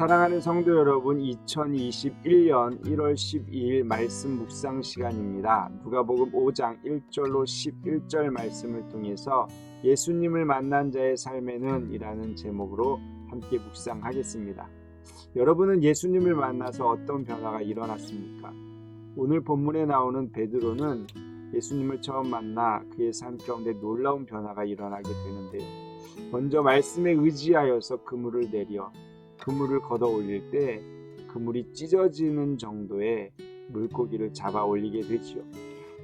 사랑하는 성도 여러분, 2021년 1월 12일 말씀 묵상 시간입니다. 누가복음 5장 1절로 11절 말씀을 통해서 예수님을 만난 자의 삶에는 이라는 제목으로 함께 묵상하겠습니다. 여러분은 예수님을 만나서 어떤 변화가 일어났습니까? 오늘 본문에 나오는 베드로는 예수님을 처음 만나 그의 삶 가운데 놀라운 변화가 일어나게 되는데요. 먼저 말씀에 의지하여서 그물을 내려 그물을 걷어 올릴 때 그물이 찢어지는 정도의 물고기를 잡아 올리게 되지요.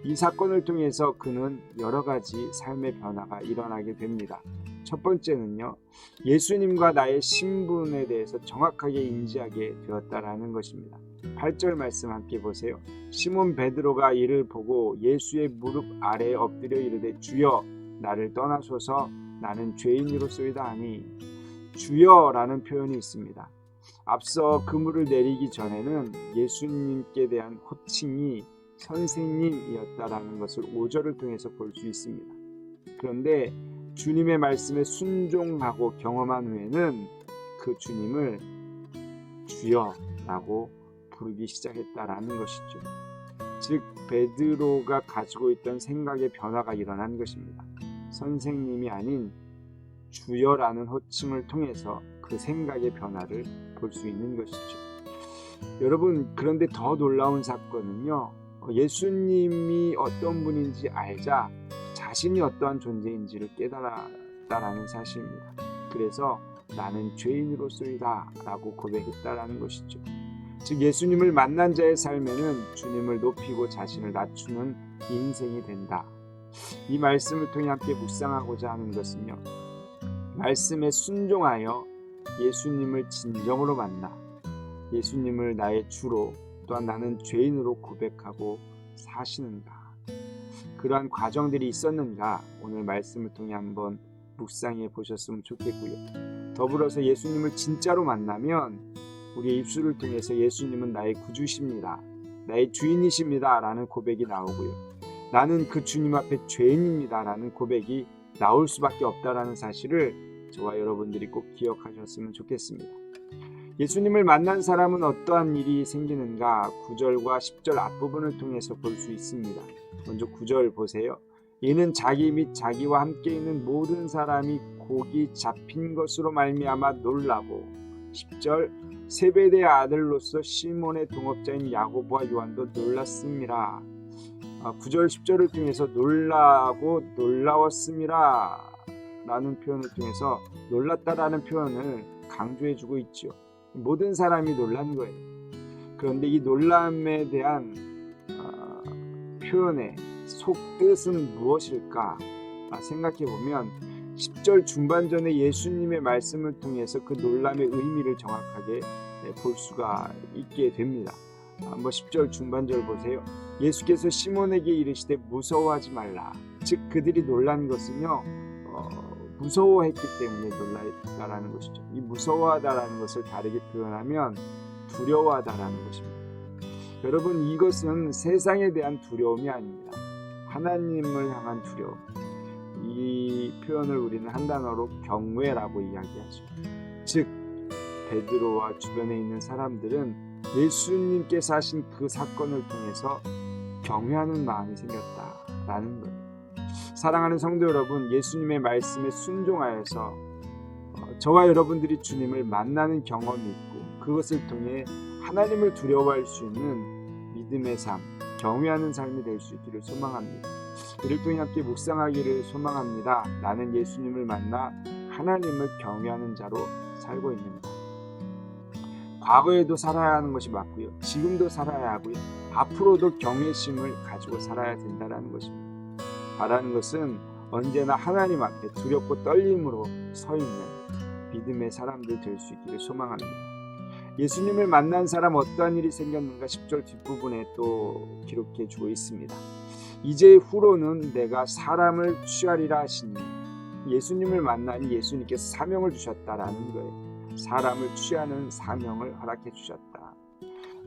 이 사건을 통해서 그는 여러 가지 삶의 변화가 일어나게 됩니다. 첫 번째는요, 예수님과 나의 신분에 대해서 정확하게 인지하게 되었다라는 것입니다. 8절 말씀 함께 보세요. 시몬 베드로가 이를 보고 예수의 무릎 아래에 엎드려 이르되 주여 나를 떠나소서 나는 죄인으로소이다 하니 주여라는 표현이 있습니다. 앞서 그물을 내리기 전에는 예수님께 대한 호칭이 선생님이었다라는 것을 5절을 통해서 볼 수 있습니다. 그런데 주님의 말씀에 순종하고 경험한 후에는 그 주님을 주여라고 부르기 시작했다라는 것이죠. 즉 베드로가 가지고 있던 생각의 변화가 일어난 것입니다. 선생님이 아닌 주여라는 호칭을 통해서 그 생각의 변화를 볼 수 있는 것이죠. 여러분 그런데 더 놀라운 사건은요. 예수님이 어떤 분인지 알자 자신이 어떠한 존재인지를 깨달았다라는 사실입니다. 그래서 나는 죄인으로서이다 라고 고백했다라는 것이죠. 즉 예수님을 만난 자의 삶에는 주님을 높이고 자신을 낮추는 인생이 된다. 이 말씀을 통해 함께 묵상하고자 하는 것은요. 말씀에 순종하여 예수님을 진정으로 만나 예수님을 나의 주로 또한 나는 죄인으로 고백하고 사시는가 그러한 과정들이 있었는가 오늘 말씀을 통해 한번 묵상해 보셨으면 좋겠고요. 더불어서 예수님을 진짜로 만나면 우리의 입술을 통해서 예수님은 나의 구주십니다. 나의 주인이십니다. 라는 고백이 나오고요. 나는 그 주님 앞에 죄인입니다. 라는 고백이 나올 수밖에 없다라는 사실을 저와 여러분들이 꼭 기억하셨으면 좋겠습니다. 예수님을 만난 사람은 어떠한 일이 생기는가 9절과 10절 앞부분을 통해서 볼 수 있습니다. 먼저 9절 보세요. 이는 자기 및 자기와 함께 있는 모든 사람이 곡이 잡힌 것으로 말미암아 놀라고 10절 세베대의 아들로서 시몬의 동업자인 야고보와 요한도 놀랐습니다. 9절 10절을 통해서 놀라고 놀라웠습니다. 라는 표현을 통해서 놀랐다라는 표현을 강조해 주고 있죠. 모든 사람이 놀란 거예요. 그런데 이 놀람에 대한 어, 표현의 속뜻은 무엇일까 생각해 보면 10절 중반전에 예수님의 말씀을 통해서 그 놀람의 의미를 정확하게 볼 수가 있게 됩니다. 한번 10절 중반절 보세요. 예수께서 시몬에게 이르시되 무서워하지 말라. 즉 그들이 놀란 것은요. 어, 무서워했기 때문에 놀랐다라는 것이죠. 이 무서워하다라는 것을 다르게 표현하면 두려워하다라는 것입니다. 여러분 이것은 세상에 대한 두려움이 아닙니다. 하나님을 향한 두려움. 이 표현을 우리는 한 단어로 경외라고 이야기하죠. 즉 베드로와 주변에 있는 사람들은 예수님께서 하신 그 사건을 통해서 경외하는 마음이 생겼다라는 거예요. 사랑하는 성도 여러분, 예수님의 말씀에 순종하여서 저와 여러분들이 주님을 만나는 경험이 있고 그것을 통해 하나님을 두려워할 수 있는 믿음의 삶, 경외하는 삶이 될 수 있기를 소망합니다. 이를 통해 함께 묵상하기를 소망합니다. 나는 예수님을 만나 하나님을 경외하는 자로 살고 있는다. 과거에도 살아야 하는 것이 맞고요. 지금도 살아야 하고요. 앞으로도 경외심을 가지고 살아야 된다는 것입니다. 바라는 것은 언제나 하나님 앞에 두렵고 떨림으로 서 있는 믿음의 사람들 될 수 있기를 소망합니다. 예수님을 만난 사람 어떠한 일이 생겼는가 10절 뒷부분에 또 기록해 주고 있습니다. 이제 후로는 내가 사람을 취하리라 하시니 예수님을 만나니 예수님께서 사명을 주셨다라는 거예요. 사람을 취하는 사명을 허락해 주셨다.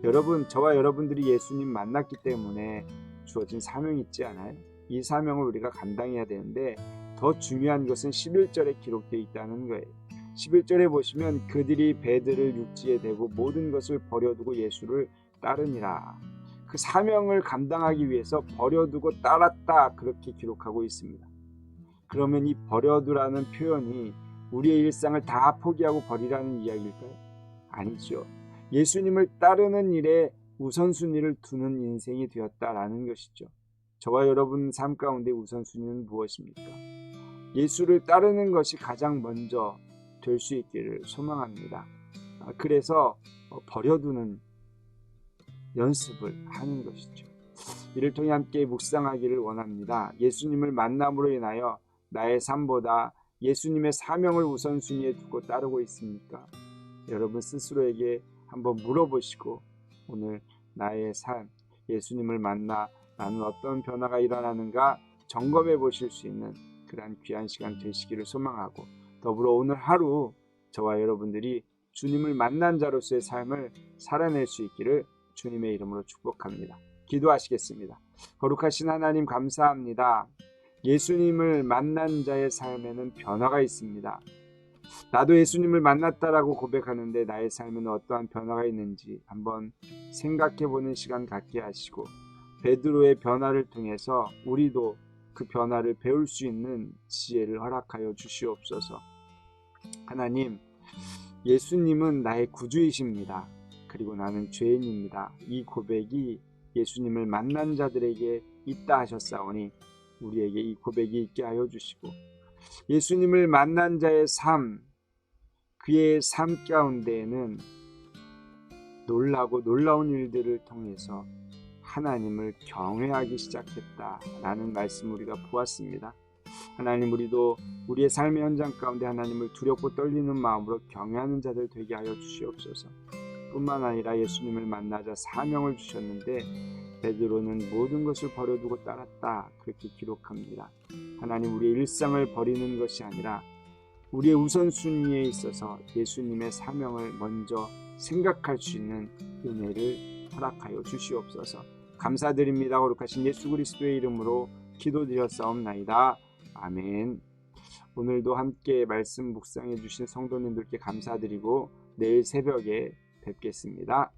여러분, 저와 여러분들이 예수님 만났기 때문에 주어진 사명이 있지 않아요? 이 사명을 우리가 감당해야 되는데 더 중요한 것은 11절에 기록되어 있다는 거예요. 11절에 보시면 그들이 배들을 육지에 대고 모든 것을 버려두고 예수를 따르니라. 그 사명을 감당하기 위해서 버려두고 따랐다 그렇게 기록하고 있습니다. 그러면 이 버려두라는 표현이 우리의 일상을 다 포기하고 버리라는 이야기일까요? 아니죠. 예수님을 따르는 일에 우선순위를 두는 인생이 되었다라는 것이죠. 저와 여러분 삶 가운데 우선순위는 무엇입니까? 예수를 따르는 것이 가장 먼저 될 수 있기를 소망합니다. 아, 그래서 어, 버려두는 연습을 하는 것이죠. 이를 통해 함께 묵상하기를 원합니다. 예수님을 만남으로 인하여 나의 삶보다 예수님의 사명을 우선순위에 두고 따르고 있습니까? 여러분 스스로에게 한번 물어보시고 오늘 나의 삶, 예수님을 만나 나는 어떤 변화가 일어나는가 점검해 보실 수 있는 그러한 귀한 시간 되시기를 소망하고 더불어 오늘 하루 저와 여러분들이 주님을 만난 자로서의 삶을 살아낼 수 있기를 주님의 이름으로 축복합니다. 기도하시겠습니다. 거룩하신 하나님 감사합니다. 예수님을 만난 자의 삶에는 변화가 있습니다. 나도 예수님을 만났다라고 고백하는데 나의 삶에는 어떠한 변화가 있는지 한번 생각해 보는 시간 갖게 하시고 베드로의 변화를 통해서 우리도 그 변화를 배울 수 있는 지혜를 허락하여 주시옵소서. 하나님, 예수님은 나의 구주이십니다. 그리고 나는 죄인입니다. 이 고백이 예수님을 만난 자들에게 있다 하셨사오니 우리에게 이 고백이 있게 하여 주시고 예수님을 만난 자의 삶, 그의 삶 가운데에는 놀라고 놀라운 일들을 통해서 하나님을 경외하기 시작했다라는 말씀 우리가 보았습니다. 하나님 우리도 우리의 삶의 현장 가운데 하나님을 두렵고 떨리는 마음으로 경외하는 자들 되게 하여 주시옵소서. 뿐만 아니라 예수님을 만나자 사명을 주셨는데 베드로는 모든 것을 버려두고 따랐다 그렇게 기록합니다. 하나님 우리의 일상을 버리는 것이 아니라 우리의 우선순위에 있어서 예수님의 사명을 먼저 생각할 수 있는 은혜를 허락하여 주시옵소서. 감사드립니다. 거룩하신 예수 그리스도의 이름으로 기도드렸사옵나이다. 아멘. 오늘도 함께 말씀 묵상해 주신 성도님들께 감사드리고 내일 새벽에 뵙겠습니다.